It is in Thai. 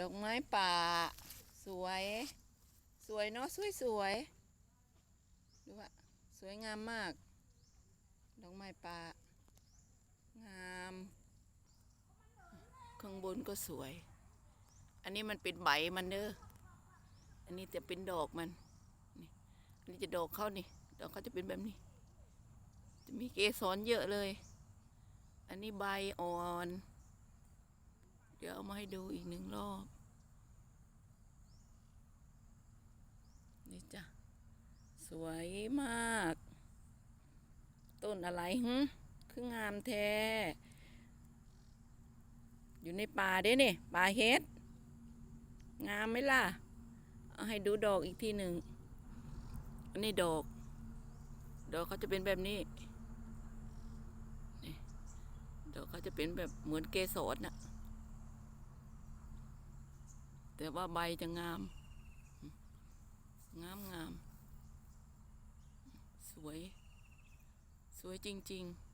ดอกไม้ป่า สวย สวยเนาะสวยสวยดูว่าสวยงามมาก ดอกไม้ป่า งาม ข้างบนก็สวย อันนี้มันเป็นใบมันเด้ออันนี้จะเป็นดอกมันนี่อันนี้จะดอกเขานี่ ดอกเขาจะเป็นแบบนี้ จะมีเกสรเยอะเลย อันนี้ใบอ่อน เดี๋ยวเอามาให้ดูอีกหนึ่งรอบ นี่จ้ะ สวยมาก ต้นอะไรหึคืองามแท้ อยู่ในป่าเด้เนี่ยป่าเฮ็ด งามไหมล่ะ เอาให้ดูดอกอีกทีหนึ่ง อันนี้ดอก ดอกเขาจะเป็นแบบนี้นี่ดอกเขาจะเป็นแบบเหมือนเกสรน่ะ แต่ว่าใบจะงาม งามงาม สวย สวยจริง ๆ